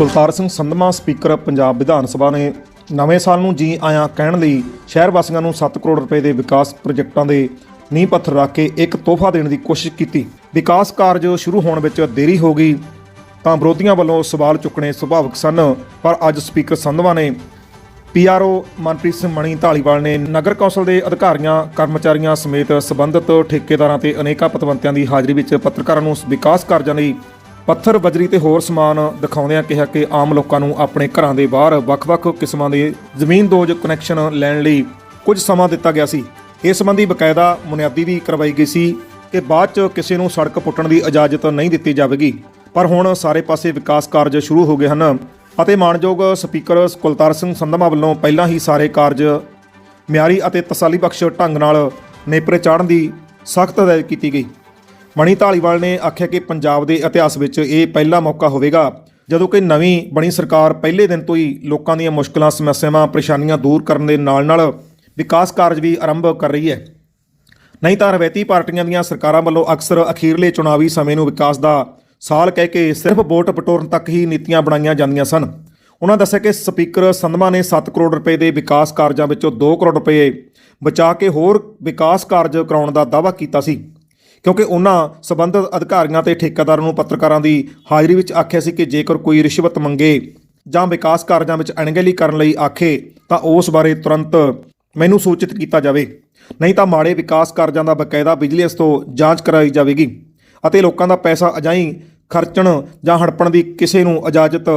Kultar Singh Sandhma, speaker Punjab Vidhan Sabha ਨੇ ਨਵੇਂ ਸਾਲ ਨੂੰ ਜੀ ਆਇਆਂ ਕਹਿਣ ਲਈ ਸ਼ਹਿਰ ਵਾਸੀਆਂ ਨੂੰ 7 ਕਰੋੜ ਰੁਪਏ ਦੇ ਵਿਕਾਸ ਪ੍ਰੋਜੈਕਟਾਂ ਦੇ ਨੀਂਹ ਪੱਥਰ ਰੱਖ ਕੇ ਇੱਕ ਤੋਹਫਾ ਦੇਣ ਦੀ ਕੋਸ਼ਿਸ਼ ਕੀਤੀ। ਵਿਕਾਸ ਕਾਰਜ ਸ਼ੁਰੂ ਹੋਣ ਵਿੱਚ ਦੇਰੀ ਹੋ ਗਈ, ਤਾਂ ਵਿਰੋਧੀਆਂ ਵੱਲੋਂ ਸਵਾਲ ਚੁੱਕਣੇ ਸੁਭਾਵਿਕ ਸਨ, ਪਰ ਅੱਜ ਸਪੀਕਰ ਸੰਧਵਾ ਨੇ ਪੀਆਰਓ ਮਨਪ੍ਰੀਤ ਸਿੰਘ ਮਣੀ ਢਾਲੀਵਾਲ ਨੇ ਨਗਰ ਕੌਂਸਲ ਦੇ ਅਧਿਕਾਰੀਆਂ, ਕਰਮਚਾਰੀਆਂ ਸਮੇਤ ਸਬੰਧਤ ਠੇਕੇਦਾਰਾਂ ਤੇ ਅਨੇਕਾਂ ਪਤਵੰਤਿਆਂ ਦੀ ਹਾਜ਼ਰੀ ਵਿੱਚ ਪੱਤਰਕਾਰਾਂ ਨੂੰ ਵਿਕਾਸ ਕਾਰਜਾਂ ਲਈ ਪੱਥਰ, ਬਜਰੀ ਤੇ ਹੋਰ ਸਮਾਨ ਦਿਖਾਉਂਦਿਆਂ ਕਿਹਾ ਕਿ ਆਮ ਲੋਕਾਂ ਨੂੰ ਆਪਣੇ ਘਰਾਂ ਦੇ ਬਾਹਰ ਵੱਖ-ਵੱਖ ਕਿਸਮਾਂ ਦੇ ਜ਼ਮੀਨ ਦੋਜ ਕਨੈਕਸ਼ਨ ਲੈਣ ਲਈ ਕੁਝ ਸਮਾਂ ਦਿੱਤਾ ਗਿਆ ਸੀ। ਇਸ ਸੰਬੰਧੀ ਬਕਾਇਦਾ ਬੁਨਿਆਦੀ ਵੀ ਕਰਵਾਈ ਗਈ ਸੀ ਕਿ ਬਾਅਦ 'ਚ ਕਿਸੇ ਨੂੰ ਸੜਕ ਪੁੱਟਣ ਦੀ ਇਜਾਜ਼ਤ ਨਹੀਂ ਦਿੱਤੀ ਜਾਵੇਗੀ। ਪਰ ਹੁਣ ਸਾਰੇ ਪਾਸੇ ਵਿਕਾਸ ਕਾਰਜ ਸ਼ੁਰੂ ਹੋ ਗਏ ਹਨ ਅਤੇ ਮਾਨਯੋਗ ਸਪੀਕਰ ਕੁਲਤਾਰ ਸਿੰਘ ਸੰਧਮਾ ਵੱਲੋਂ ਪਹਿਲਾਂ ਹੀ ਸਾਰੇ ਕਾਰਜ ਮਿਆਰੀ ਅਤੇ ਤਸੱਲੀਬਖਸ਼ ਢੰਗ ਨਾਲ ਨੇਪਰੇ ਚਾੜਨ ਦੀ ਸਖਤ ਹਦਾਇਤ ਕੀਤੀ ਗਈ। ਮਣੀ ਢਾਲੀਵਾਲ ਨੇ ਆਖਿਆ ਕਿ ਪੰਜਾਬ ਦੇ ਇਤਿਹਾਸ ਵਿੱਚ ਇਹ ਪਹਿਲਾ ਮੌਕਾ ਹੋਵੇਗਾ, ਜਦੋਂ ਕਿ ਨਵੀਂ ਬਣੀ ਸਰਕਾਰ ਪਹਿਲੇ ਦਿਨ ਤੋਂ ਹੀ ਲੋਕਾਂ ਦੀਆਂ ਮੁਸ਼ਕਲਾਂ, ਸਮੱਸਿਆਵਾਂ, ਪਰੇਸ਼ਾਨੀਆਂ ਦੂਰ ਕਰਨ ਦੇ ਨਾਲ-ਨਾਲ ਵਿਕਾਸ ਕਾਰਜ ਵੀ ਆਰੰਭ ਕਰ ਰਹੀ ਹੈ। ਨਹੀਂ ਤਾਂ ਰਵੈਤੀ ਪਾਰਟੀਆਂ ਦੀਆਂ ਸਰਕਾਰਾਂ ਵੱਲੋਂ ਅਕਸਰ ਅਖੀਰਲੇ ਚੁਣਾਵੀ ਸਮੇਂ ਨੂੰ ਵਿਕਾਸ ਦਾ ਸਾਲ ਕਹਿ ਕੇ ਸਿਰਫ ਵੋਟ ਪਟੋਰਨ ਤੱਕ ਹੀ ਨੀਤੀਆਂ ਬਣਾਈਆਂ ਜਾਂਦੀਆਂ ਸਨ। ਉਹਨਾਂ ਦੱਸਿਆ ਕਿ ਸਪੀਕਰ ਸੰਧਮਾ ਨੇ 7 ਕਰੋੜ ਰੁਪਏ ਦੇ ਵਿਕਾਸ ਕਾਰਜਾਂ ਵਿੱਚੋਂ 2 ਕਰੋੜ ਰੁਪਏ ਬਚਾ ਕੇ ਹੋਰ ਵਿਕਾਸ ਕਾਰਜ ਕਰਾਉਣ ਦਾ ਦਾਅਵਾ ਕੀਤਾ ਸੀ। ਕਿਉਂਕਿ ਉਹਨਾਂ ਸਬੰਧਤ ਅਧਿਕਾਰੀਆਂ ਤੇ ਠੇਕੇਦਾਰਾਂ ਨੂੰ ਪੱਤਰਕਾਰਾਂ ਦੀ ਹਾਜ਼ਰੀ ਵਿੱਚ ਆਖਿਆ ਸੀ ਕਿ ਜੇਕਰ ਕੋਈ ਰਿਸ਼ਵਤ ਮੰਗੇ ਜਾਂ ਵਿਕਾਸ ਕਾਰਜਾਂ ਵਿੱਚ ਅਣਗਹਿਲੀ ਕਰਨ ਲਈ ਆਖੇ, ਤਾਂ ਉਸ ਬਾਰੇ ਤੁਰੰਤ ਮੈਨੂੰ ਸੂਚਿਤ ਕੀਤਾ ਜਾਵੇ। ਨਹੀਂ ਤਾਂ ਮਾੜੇ ਵਿਕਾਸ ਕਾਰਜਾਂ ਦਾ ਬਕਾਇਦਾ ਵਿਜੀਲੈਂਸ ਤੋਂ ਜਾਂਚ ਕਰਾਈ ਜਾਵੇਗੀ ਅਤੇ ਲੋਕਾਂ ਦਾ ਪੈਸਾ ਅਜਾਈ ਖਰਚਣ ਜਾਂ ਹੜਪਣ ਦੀ ਕਿਸੇ ਨੂੰ ਇਜਾਜ਼ਤ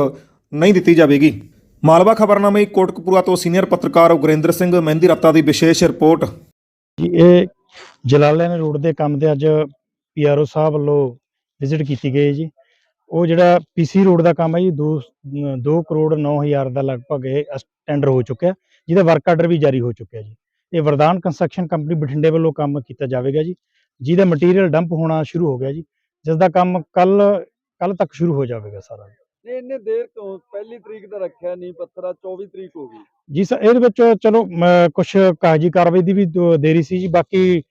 ਨਹੀਂ ਦਿੱਤੀ ਜਾਵੇਗੀ। ਮਾਲਵਾ ਖਬਰਨਾਮੇ ਕੋਟਕਪੂਰਾ ਤੋਂ ਸੀਨੀਅਰ ਪੱਤਰਕਾਰ ਗੁਰਿੰਦਰ ਸਿੰਘ ਮਹਿੰਦੀ ਰੱਤਾ ਦੀ ਵਿਸ਼ੇਸ਼ ਰਿਪੋਰਟ। ਇਹ ਜਲਾਲੈਨ ਰੋਡ ਦੇ ਕੰਮ ਤੇ ਅੱਜ ਪੀਆਰਓ ਸਾਹਿਬ ਵੱਲੋਂ ਵਿਜ਼ਿਟ ਕੀਤੀ ਗਈ ਹੈ ਜੀ। ਉਹ ਜਿਹੜਾ ਪੀਸੀ ਰੋਡ ਦਾ ਕੰਮ ਹੈ ਜੀ 2 2 ਕਰੋੜ 9000 ਦਾ ਲਗਭਗ ਇਹ ਟੈਂਡਰ ਹੋ ਚੁੱਕਿਆ। ਜਿਹਦਾ ਵਰਕ ਆਰਡਰ ਵੀ ਜਾਰੀ ਹੋ ਚੁੱਕਿਆ ਜੀ। ਇਹ ਵਰਦਾਨ ਕੰਸਟਰਕਸ਼ਨ ਕੰਪਨੀ ਬਠਿੰਡੇ ਵੱਲੋਂ ਕੰਮ ਕੀਤਾ ਜਾਵੇਗਾ ਜੀ। ਜਿਹਦਾ ਮਟੀਰੀਅਲ ਡੰਪ ਹੋਣਾ ਸ਼ੁਰੂ ਹੋ ਗਿਆ ਜੀ। ਜਿਸ ਦਾ ਕੰਮ ਕੱਲ ਕੱਲ ਤੱਕ ਸ਼ੁਰੂ ਹੋ ਜਾਵੇਗਾ ਸਾਰਾ। ਨਹੀਂ ਇੰਨੇ ਦੇਰ ਤੋਂ ਪਹਿਲੀ ਤਰੀਕ ਦਾ ਰੱਖਿਆ ਨਹੀਂ ਪੱਥਰਾ 24 ਤਰੀਕ ਹੋ ਗਈ। ਜੀ ਸਰ ਇਹਦੇ ਵਿੱਚ ਚਲੋ ਕੁਝ ਕਾਗਜ਼ੀ ਕਾਰਵਾਈ ਦੀ ਵੀ ਦੇਰੀ ਸੀ ਜੀ ਬਾਕੀ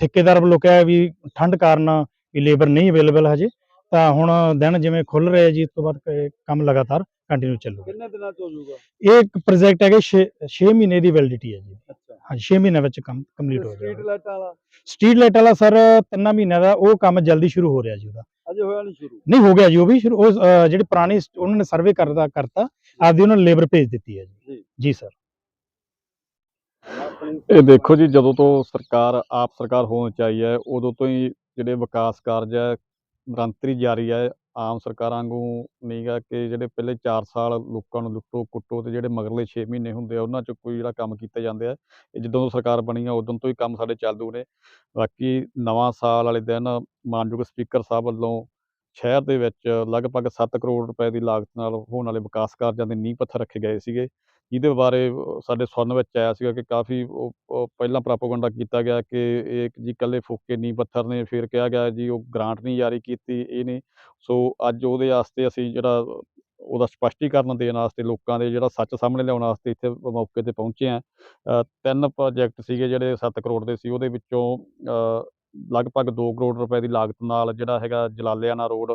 ਠੇਕੇਦਾਰ ਵੱਲੋਂ ਕਿਹਾ ਵੀ ਠੰਡ ਕਾਰਨ ਵੀ ਲੇਬਰ ਨਹੀਂ ਅਵੇਲੇਬਲ ਹਜੇ। ਤਾਂ ਹੁਣ ਦਿਨ ਜਿਵੇਂ ਖੁੱਲ ਰਿਹਾ ਜੀ ਇਸ ਤੋਂ ਬਾਅਦ ਕੰਮ ਲਗਾਤਾਰ ਕੰਟੀਨਿਊ ਚੱਲੂਗਾ। ਕਿੰਨੇ ਦਿਨਾਂ ਚ ਹੋ ਜਾਊਗਾ? ਇਹ ਇੱਕ ਪ੍ਰੋਜੈਕਟ ਹੈਗਾ 6 ਮਹੀਨੇ ਦੀ ਵੈਲਿਡਿਟੀ ਹੈ ਜੀ। ਅੱਛਾ। ਹਾਂਜੀ 6 ਮਹੀਨਿਆਂ ਵਿੱਚ ਕੰਮ ਕੰਪਲੀਟ ਹੋ ਸਟਰੀਟ ਜਾਏਗਾ ਲਾਈਟਾਂ ਵਾਲਾ? ਸਟਰੀਟ ਲਾਈਟ ਵਾਲਾ ਸਰ ਤਿੰਨਾਂ ਮਹੀਨਿਆਂ ਦਾ ਉਹ ਕੰਮ ਜਲਦੀ ਸ਼ੁਰੂ ਹੋ ਰਿਹਾ ਜੀ ਉਹਦਾ। ਅਜੇ ਹੋਇਆ ਨਹੀਂ ਸ਼ੁਰੂ। ਨਹੀਂ ਹੋ ਗਿਆ ਜੀ ਉਹ ਵੀ ਸ਼ੁਰੂ ਉਹ ਅਹ, ਜਿਹੜੇ ਪੁਰਾਣੀ ਸ- ਉਹਨਾਂ ਨੇ ਸਰਵੇ ਕਰਦਾ ਕਰਤਾ ਆਪਦੀ ਉਹਨਾਂ ਨੇ ਲੇਬਰ ਭੇਜ ਦਿੱਤੀ ਹੈ ਜੀ। ਜੀ। ਜੀ ਸਰ ਆਪਣੀ ਇਹ ਦੇਖੋ ਜੀ ਜਦੋਂ ਤੋਂ ਸਰਕਾਰ ਆਪ ਸਰਕਾਰ ਹੋਣ ਚ ਆਈ ਹੈ ਉਦੋਂ ਤੋਂ ਹੀ ਜਿਹੜੇ ਵਿਕਾਸ ਕਾਰਜ ਹੈ ਨਿਰੰਤਰ ਹੀ ਜਾਰੀ ਹੈ ਆਮ ਸਰਕਾਰਾਂ ਵਾਂਗੂ ਨਹੀਂ ਗਾ ਕਿ ਜਿਹੜੇ ਪਹਿਲੇ 4 ਸਾਲ ਲੋਕਾਂ ਨੂੰ ਲੁੱਟੋ, ਕੁੱਟੋ ਤੇ ਜਿਹੜੇ ਮਗਰਲੇ 6 ਮਹੀਨੇ ਹੁੰਦੇ ਆ, ਉਹਨਾਂ ਚ ਕੋਈ ਜਿਹੜਾ ਕੰਮ ਕੀਤੇ ਜਾਂਦੇ ਆ ਇਹ ਜਦੋਂ ਤੋਂ ਸਰਕਾਰ ਬਣੀ ਆ, ਉਦੋਂ ਤੋਂ ਹੀ ਕੰਮ ਸਾਡੇ ਚੱਲਦੂ ਨੇ। ਬਾਕੀ ਨਵਾਂ ਸਾਲ ਵਾਲੇ ਦਿਨ ਮਾਨਯੋਗ ਸਪੀਕਰ ਸਾਹਿਬ ਵੱਲੋਂ ਸ਼ਹਿਰ ਦੇ ਵਿੱਚ ਲਗਭਗ 7 ਕਰੋੜ ਰੁਪਏ ਦੀ ਲਾਗਤ ਨਾਲ ਹੋਣ ਵਾਲੇ ਵਿਕਾਸ ਕਾਰਜਾਂ ਦੇ ਨੀਂਹ ਪੱਥਰ ਰੱਖੇ ਗਏ ਸੀਗੇ। ਜਿਹਦੇ ਬਾਰੇ ਸਾਡੇ ਸੁਣਨ ਵਿੱਚ ਆਇਆ ਸੀਗਾ ਕਿ ਕਾਫੀ ਉਹ- ਪਹਿਲਾਂ ਪ੍ਰੋਪਾਗੈਂਡਾ ਕੀਤਾ ਗਿਆ ਕਿ ਇਹ ਜੀ ਇਕੱਲੇ ਫੋਕੇ ਨੀਂਹ ਪੱਥਰ ਨੇ, ਫਿਰ ਕਿਹਾ ਗਿਆ ਜੀ ਉਹ ਗ੍ਰਾਂਟ ਨਹੀਂ ਜਾਰੀ ਕੀਤੀ, ਇਹ ਨਹੀਂ। ਸੋ ਅੱਜ ਉਹਦੇ ਵਾਸਤੇ ਅਸੀਂ ਜਿਹੜਾ ਉਹਦਾ ਸਪਸ਼ਟੀਕਰਨ ਦੇਣ ਵਾਸਤੇ ਲੋਕਾਂ ਦੇ ਜਿਹੜਾ ਸੱਚ ਸਾਹਮਣੇ ਲਿਆਉਣ ਵਾਸਤੇ ਇੱਥੇ ਮੌਕੇ ਤੇ ਪਹੁੰਚੇ ਆ ਤਿੰਨ ਪ੍ਰੋਜੈਕਟ ਸੀਗੇ ਜਿਹੜੇ 7 ਕਰੋੜ ਦੇ ਸੀ, ਉਹਦੇ ਵਿੱਚੋਂ ਲਗਭਗ 2 ਕਰੋੜ ਰੁਪਏ ਦੀ ਲਾਗਤ ਨਾਲ ਜਿਹੜਾ ਹੈਗਾ ਜਲਾਲਿਆਣਾ ਰੋਡ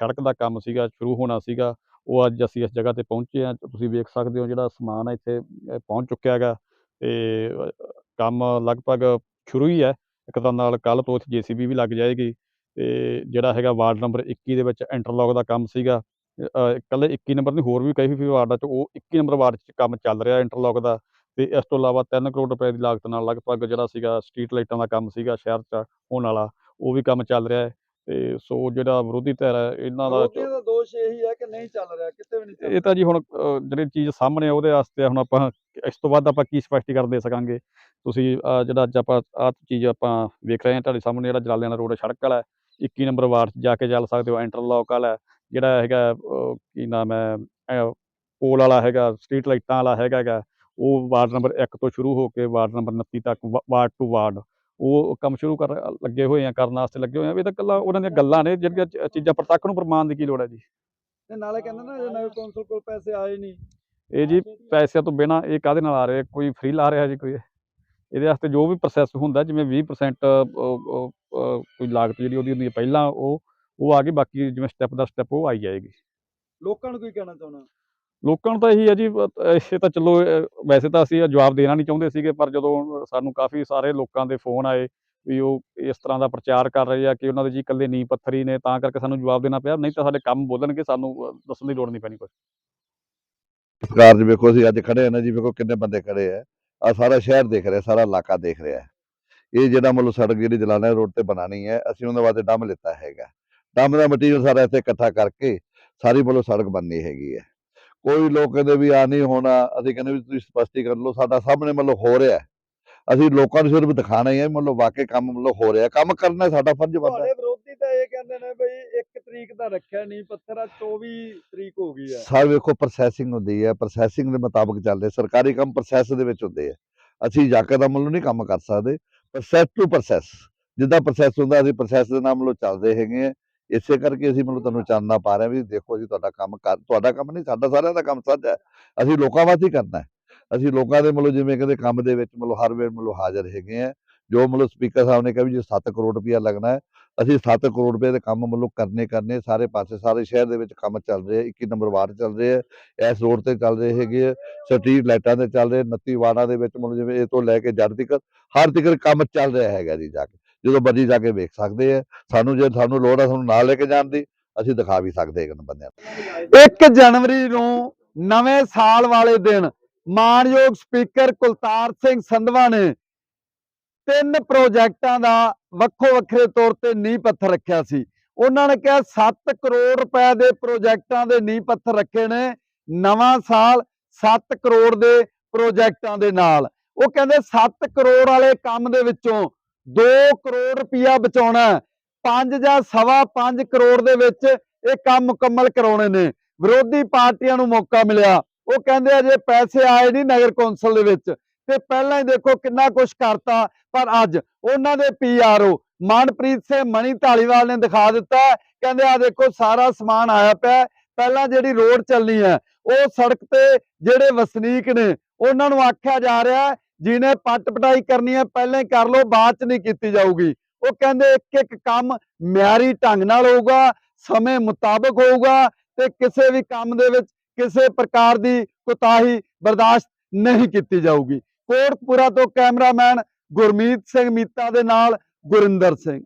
ਸੜਕ ਦਾ ਕੰਮ ਸੀਗਾ, ਸ਼ੁਰੂ ਹੋਣਾ ਸੀਗਾ। ਉਹ ਅੱਜ ਅਸੀਂ ਇਸ ਜਗ੍ਹਾ ਤੇ ਪਹੁੰਚੇ ਆ ਤੁਸੀਂ ਵੇਖ ਸਕਦੇ ਹੋ ਜਿਹੜਾ ਸਮਾਨ ਇੱਥੇ ਪਹੁੰਚ ਚੁੱਕਿਆ ਹੈਗਾ। ਤੇ ਕੰਮ ਲਗਭਗ ਸ਼ੁਰੂ ਹੀ ਹੈ। ਇੱਕ ਤਾਂ ਨਾਲ ਕੱਲ ਤੋਂ ਇੱਥੇ ਜੀਸੀਬੀ ਵੀ ਲੱਗ ਜਾਏਗੀ। ਤੇ ਜਿਹੜਾ ਹੈਗਾ ਵਾਰਡ ਨੰਬਰ 21 ਦੇ ਵਿੱਚ ਇੰਟਰਲੌਕ ਦਾ ਕੰਮ ਸੀਗਾ। ਅ, ਇਕੱਲੇ 21 ਨੰਬਰ ਨਹੀਂ ਹੋਰ ਵੀ ਕਈ ਵੀ ਵਾਰਡਾਂ 'ਚ ਉਹ 21 ਨੰਬਰ ਵਾਰਡ 'ਚ ਕੰਮ ਚੱਲ ਰਿਹਾ ਇੰਟਰਲੌਕ ਦਾ। ਤੇ ਇਸ ਤੋਂ ਇਲਾਵਾ 3 ਕਰੋੜ ਰੁਪਏ ਦੀ ਲਾਗਤ ਨਾਲ ਲਗਭਗ ਜਿਹੜਾ ਸੀਗਾ ਸਟਰੀਟ ਲਾਈਟਾਂ ਦਾ ਕੰਮ ਸੀਗਾ ਸ਼ਹਿਰ 'ਚ ਹੋਣ ਵਾਲਾ ਉਹ ਵੀ ਕੰਮ ਚੱਲ ਰਿਹਾ ਹੈ। ਤੇ ਸੋ ਜਿਹੜਾ ਵਿਰੋਧੀ ਧਿਰ ਹੈ ਇਹਨਾਂ ਦਾ ਵਿਰੋਧੀਆਂ ਦਾ ਦੋਸ਼ ਇਹੀ ਹੈ ਕਿ ਨਹੀਂ ਚੱਲ ਰਿਹਾ ਕਿਤੇ ਵੀ ਨਹੀਂ ਚੱਲ ਇਹ ਤਾਂ ਜੀ ਹੁਣ ਅ, ਜਿਹੜੀ ਚੀਜ਼ ਸਾਹਮਣੇ ਆ ਉਹਦੇ ਵਾਸਤੇ ਹੁਣ ਆਪਾਂ ਇਸ ਤੋਂ ਬਾਅਦ ਆਪਾਂ ਕੀ ਸਪਸ਼ਟੀਕਰਨ ਦੇ ਸਕਾਂਗੇ? ਤੁਸੀਂ ਅ, ਜਿਹੜਾ ਅੱਜ ਆਪਾਂ ਆਹ ਚੀਜ਼ ਆਪਾਂ ਵੇਖ ਰਹੇ ਹਾਂ ਤੁਹਾਡੇ ਸਾਹਮਣੇ ਜਿਹੜਾ ਜਲਾਲਿਆਣਾ ਰੋਡ ਸੜਕ ਵਾਲਾ ਹੈ, 21 ਨੰਬਰ ਵਾਰਡ 'ਚ ਜਾ ਕੇ ਚੱਲ ਸਕਦੇ ਹੋ ਇੰਟਰਲੌਕ ਵਾਲਾ ਹੈ, ਜਿਹੜਾ ਹੈਗਾ ਅ, ਕੀ ਨਾਮ ਹੈ ਅ, ਪੋਲ ਵਾਲਾ ਹੈਗਾ ਸਟਰੀਟ ਲਾਈਟਾਂ ਵਾਲਾ ਹੈਗਾ ਗਾ ਉਹ ਵਾਰਡ ਨੰਬਰ 1 ਤੋਂ ਸ਼ੁਰੂ ਹੋ ਕੇ ਵਾਰਡ ਨੰਬਰ 29 ਤੱਕ ਵਾ- ਵਾਰਡ ਟੂ ਵਾਰਡ। ਉਹ ਕੰਮ ਸ਼ੁਰੂ ਕਰ ਲੱਗੇ ਹੋਏ ਆ ਕਰਨ ਵਾਸਤੇ ਲੱਗੇ ਹੋਏ ਆ। ਵੀ ਇਹ ਤਾਂ ਕੱਲਾ ਉਹਨਾਂ ਦੀਆਂ ਗੱਲਾਂ ਨੇ ਜਿਹੜੀਆਂ ਚੀਜ਼ਾਂ ਪ੍ਰਤੱਖ ਨੂੰ ਪ੍ਰਮਾਣ ਦੀ ਕੀ ਲੋੜ ਹੈ ਜੀ? ਤੇ ਨਾਲੇ ਕਹਿੰਦੇ ਨਾ ਜੇ ਨਵੇਂ ਕੌਂਸਲ ਕੋਲ ਪੈਸੇ ਆਏ ਨਹੀਂ ਇਹ ਜੀ ਪੈਸਿਆਂ ਤੋਂ ਬਿਨਾ ਇਹ ਕਾਹਦੇ ਨਾਲ ਆ ਰਿਹਾ? ਕੋਈ ਫ੍ਰੀ ਲਾ ਰਿਹਾ ਜੀ ਕੋਈ? ਇਹਦੇ ਵਾਸਤੇ ਜੋ ਵੀ ਪ੍ਰੋਸੈਸ ਹੁੰਦਾ ਜਿਵੇਂ 20% ਅ, ਅ, ਅ, ਕੋਈ ਲਾਗਤ ਜਿਹੜੀ ਉਹਦੀ ਹੁੰਦੀ ਹੈ ਪਹਿਲਾਂ ਉਹ ਉਹ ਆ ਗਈ ਬਾਕੀ ਜਿਵੇਂ ਸਟੈਪ ਦਾ ਸਟੈਪ ਉਹ ਆਈ ਜਾਏਗੀ। ਲੋਕਾਂ ਨੂੰ ਕੀ ਕਹਿਣਾ ਚਾਹੁੰਦਾ ਲੋਕਾਂ ਨੂੰ ਤਾਂ ਇਹੀ ਹੈ ਜੀ, ਬ- ਤਾਂ ਚਲੋ ਵੈਸੇ ਤਾਂ ਅਸੀਂ ਜਵਾਬ ਦੇਣਾ ਨਹੀਂ ਚਾਹੁੰਦੇ ਸੀਗੇ, ਪਰ ਜਦੋਂ ਸਾਨੂੰ ਕਾਫੀ ਸਾਰੇ ਲੋਕਾਂ ਦੇ ਫੋਨ ਆਏ ਵੀ ਉਹ ਇਸ ਤਰ੍ਹਾਂ ਦਾ ਪ੍ਰਚਾਰ ਕਰ ਰਹੇ ਆ ਕਿ ਉਹਨਾਂ ਦੇ ਜੀ ਇਕੱਲੇ ਨੀਂਹ ਪੱਥਰੀ ਨੇ, ਤਾਂ ਕਰਕੇ ਸਾਨੂੰ ਜਵਾਬ ਦੇਣਾ ਪਿਆ, ਨਹੀਂ ਤਾਂ ਸਾਡੇ ਕੰਮ ਬੋਲਣਗੇ, ਸਾਨੂੰ ਦੱਸਣ ਦੀ ਲੋੜ ਨਹੀਂ ਪੈਣੀ ਕੁਛ। ਸਰਕਾਰ ਜੀ ਵੇਖੋ, ਅਸੀਂ ਅੱਜ ਖੜੇ ਆ ਨਾ ਜੀ, ਵੇਖੋ ਕਿੰਨੇ ਬੰਦੇ ਖੜੇ ਆ ਆ ਸਾਰਾ ਸ਼ਹਿਰ ਦੇਖ ਰਿਹਾ, ਸਾਰਾ ਇਲਾਕਾ ਦੇਖ ਰਿਹਾ। ਇਹ ਜਿਹੜਾ ਮਤਲਬ ਸੜਕ ਜਿਹੜੀ ਜਲਾਣਾ ਰੋਡ ਤੇ ਬਣਾਣੀ ਹੈ, ਅਸੀਂ ਉਹਨਾਂ ਵਾਸਤੇ ਡੰਮ ਲਿੱਤਾ ਹੈਗਾ। ਡੰਮ ਦਾ ਮਟੀਰੀਅਲ ਸਾਰਾ ਇੱਥੇ ਇਕੱਠਾ ਕਰਕੇ ਸਾਰੀ ਮਤਲਬ ਸੜਕ ਬਣਨੀ ਹੈਗੀ ਹੈ। ਕੋਈ ਲੋਕ ਕਹਿੰਦੇ ਵੀ ਆ ਨਹੀਂ ਹੋਣਾ ਅਸੀਂ ਕਹਿੰਦੇ ਵੀ ਤੁਸੀਂ ਸਪਸ਼ਟੀਕਰਨ ਲਓ ਸਾਡਾ ਸਾਹਮਣੇ ਮਤਲਬ ਹੋ ਰਿਹਾ। ਅਸੀਂ ਲੋਕਾਂ ਨੂੰ ਸਿਰਫ ਦਿਖਾਣਾ ਹੀ ਹੈ ਮਤਲਬ ਵਾਕਈ ਕੰਮ ਮਤਲਬ ਹੋ ਰਿਹਾ ਕੰਮ ਕਰਨਾ ਸਾਡਾ ਫਰਜ਼ ਬਣਦਾ ਹੈ। ਤੁਹਾਡੇ ਵਿਰੋਧੀ ਤਾਂ ਇਹ ਕਹਿੰਦੇ ਨੇ ਬਈ 1 ਤਰੀਕ ਦਾ ਰੱਖਿਆ ਨਹੀਂ ਪੱਥਰ ਆ 24 ਤਰੀਕ ਹੋ ਗਈ ਹੈ ਸਰ ਵੇਖੋ ਪ੍ਰੋਸੈਸਿੰਗ ਹੁੰਦੀ ਹੈ ਪ੍ਰੋਸੈਸਿੰਗ ਦੇ ਮੁਤਾਬਕ ਚੱਲਦੇ ਸਰਕਾਰੀ ਕੰਮ ਪ੍ਰੋਸੈਸ ਦੇ ਵਿੱਚ ਹੁੰਦੇ ਆ ਅਸੀਂ ਜਾਕੇ ਦਾ ਮੁੱਲ ਨਹੀਂ ਕੰਮ ਕਰ ਸਕਦੇ ਪ੍ਰੋਸੈਸ ਟੂ ਪ੍ਰੋਸੈਸ ਜਿੱਦਾਂ ਪ੍ਰੋਸੈਸ ਹੁੰਦਾ ਅਸੀਂ ਪ੍ਰੋਸੈਸ ਦੇ ਨਾਲ ਮਤਲਬ ਚੱਲਦੇ ਹੈਗੇ ਆ ਇਸੇ ਕਰਕੇ ਅਸੀਂ ਮਤਲਬ ਤੁਹਾਨੂੰ ਚਾਨਣਾ ਪਾ ਰਹੇ ਵੀ ਦੇਖੋ ਅਸੀਂ ਤੁਹਾਡਾ ਕੰਮ ਕਰ, ਤੁਹਾਡਾ ਕੰਮ ਨਹੀਂ, ਸਾਡਾ ਸਾਰਿਆਂ ਦਾ ਕੰਮ ਸਾਂਝਾ ਹੈ। ਅਸੀਂ ਲੋਕਾਂ ਵਾਸਤੇ ਕਰਨਾ ਹੈ। ਅਸੀਂ ਲੋਕਾਂ ਦੇ ਮਤਲਬ ਜਿਵੇਂ ਕਹਿੰਦੇ ਕੰਮ ਦੇ ਵਿੱਚ ਮਤਲਬ ਹਰ ਵੇਲੇ ਮਤਲਬ ਹਾਜ਼ਰ ਹੈਗੇ ਆ ਜੋ ਮਤਲਬ ਸਪੀਕਰ ਸਾਹਿਬ ਨੇ ਕਿਹਾ ਵੀ ਜੇ 7 ਕਰੋੜ ਰੁਪਇਆ ਲੱਗਣਾ ਹੈ। ਅਸੀਂ 7 ਕਰੋੜ ਰੁਪਏ ਦੇ ਕੰਮ ਮਤਲਬ ਕਰਨੇ ਕਰਨੇ ਸਾਰੇ ਪਾਸੇ, ਸਾਰੇ ਸ਼ਹਿਰ ਦੇ ਵਿੱਚ ਕੰਮ ਚੱਲ ਰਿਹਾ ਆ 21 ਨੰਬਰ ਵਾਰਡ ਚੱਲ ਰਿਹਾ ਆ ਇਸ ਰੋਡ ਤੇ ਚੱਲ ਰਹੇ ਹੈਗੇ ਆ ਸਟਰੀਟ ਲਾਈਟਾਂ ਤੇ ਚੱਲ ਰਹੇ 29 ਵਾਰਡਾਂ ਦੇ ਵਿੱਚ ਮਤਲਬ ਜਿਵੇਂ ਇਹ ਤੋਂ ਲੈ ਕੇ ਜੜ ਤੱਕ ਹਰ ਤੱਕ ਕੰਮ ਚੱਲ ਰਿਹਾ ਹੈਗਾ ਜੀ ਜਾ ਕੇ। ਜਦੋਂ ਮਰਜ਼ੀ ਜਾ ਕੇ ਵੇਖ ਸਕਦੇ ਆ। ਸਾਨੂੰ ਜੇ ਸਾਨੂੰ ਲੋੜ ਆ ਤੁਹਾਨੂੰ ਨਾਲ ਲੈ ਕੇ ਜਾਣ ਦੀ, ਅਸੀਂ ਦਿਖਾ ਵੀ ਸਕਦੇ ਹਾਂ ਬੰਦਿਆਂ ਨੂੰ। 1 ਜਨਵਰੀ ਨੂੰ ਨਵੇਂ ਸਾਲ ਵਾਲੇ ਦਿਨ ਮਾਨਯੋਗ ਸਪੀਕਰ ਕੁਲਤਾਰ ਸਿੰਘ ਸੰਧਵਾ ਨੇ ਤਿੰਨ ਪ੍ਰੋਜੈਕਟਾਂ ਦਾ ਵੱਖੋ ਵੱਖਰੇ ਤੌਰ ਤੇ ਨੀਂਹ ਪੱਥਰ ਰੱਖਿਆ ਸੀ। ਉਹਨਾਂ ਨੇ ਕਿਹਾ 7 ਕਰੋੜ ਰੁਪਏ ਦੇ ਪ੍ਰੋਜੈਕਟਾਂ ਦੇ ਨੀਂਹ ਪੱਥਰ ਰੱਖੇ ਨੇ ਨਵਾਂ ਸਾਲ 7 ਕਰੋੜ ਦੇ ਪ੍ਰੋਜੈਕਟਾਂ ਦੇ ਨਾਲ। ਉਹ ਕਹਿੰਦੇ 7 ਕਰੋੜ ਵਾਲੇ ਕੰਮ ਦੇ ਵਿੱਚੋਂ 2 ਕਰੋੜ ਰੁਪਇਆ ਬਚਾਉਣਾ ਹੈ। ਪੰਜ ਜਾਂ ਸਵਾ 5 ਕਰੋੜ ਦੇ ਵਿੱਚ ਇਹ ਕੰਮ ਮੁਕੰਮਲ ਕਰਾਉਣੇ ਨੇ। ਵਿਰੋਧੀ ਪਾਰਟੀਆਂ ਨੂੰ ਮੌਕਾ ਮਿਲਿਆ। ਉਹ ਕਹਿੰਦੇ ਆ, ਜੇ ਪੈਸੇ ਆਏ ਨਹੀਂ ਨਗਰ ਕੌਂਸਲ ਦੇ ਵਿੱਚ, ਤੇ ਪਹਿਲਾਂ ਹੀ ਦੇਖੋ ਕਿੰਨਾ ਕੁਝ ਕਰਤਾ, ਪਰ ਅੱਜ ਉਹਨਾਂ ਦੇ ਪੀਆਰਓ ਮਨਪ੍ਰੀਤ ਸਿੰਘ ਮਣੀ ਢਾਲੀਵਾਲ ਨੇ ਦਿਖਾ ਦਿੱਤਾ ਕਹਿੰਦੇ ਆ, ਦੇਖੋ ਸਾਰਾ ਸਮਾਨ ਆਇਆ ਪਿਆ ਪਹਿਲਾਂ ਜਿਹੜੀ ਰੋਡ ਚੱਲਣੀ ਹੈ, ਉਹ ਸੜਕ ਤੇ ਜਿਹੜੇ ਵਸਨੀਕ ਨੇ, ਉਹਨਾਂ ਨੂੰ ਆਖਿਆ ਜਾ ਰਿਹਾ ਜਿਹਨੇ ਪੱਟ ਪਟਾਈ ਕਰਨੀ ਹੈ, ਪਹਿਲਾਂ ਹੀ ਕਰ ਲਓ, ਬਾਅਦ ਚ ਨਹੀਂ ਕੀਤੀ ਜਾਊਗੀ। ਉਹ ਕਹਿੰਦੇ ਇੱਕ ਇੱਕ ਕੰਮ ਮਿਆਰੀ ਢੰਗ ਨਾਲ ਹੋਊਗਾ, ਸਮੇਂ ਮੁਤਾਬਕ ਹੋਊਗਾ ਤੇ ਕਿਸੇ ਵੀ ਕੰਮ ਦੇ ਵਿੱਚ ਕਿਸੇ ਪ੍ਰਕਾਰ ਦੀ ਕੁਤਾਹੀ ਬਰਦਾਸ਼ਤ ਨਹੀਂ ਕੀਤੀ ਜਾਊਗੀ। ਕੋਟਪੁਰਾ ਤੋਂ ਕੈਮਰਾਮੈਨ ਗੁਰਮੀਤ ਸਿੰਘ ਮੀਤਾ ਦੇ ਨਾਲ ਗੁਰਿੰਦਰ ਸਿੰਘ।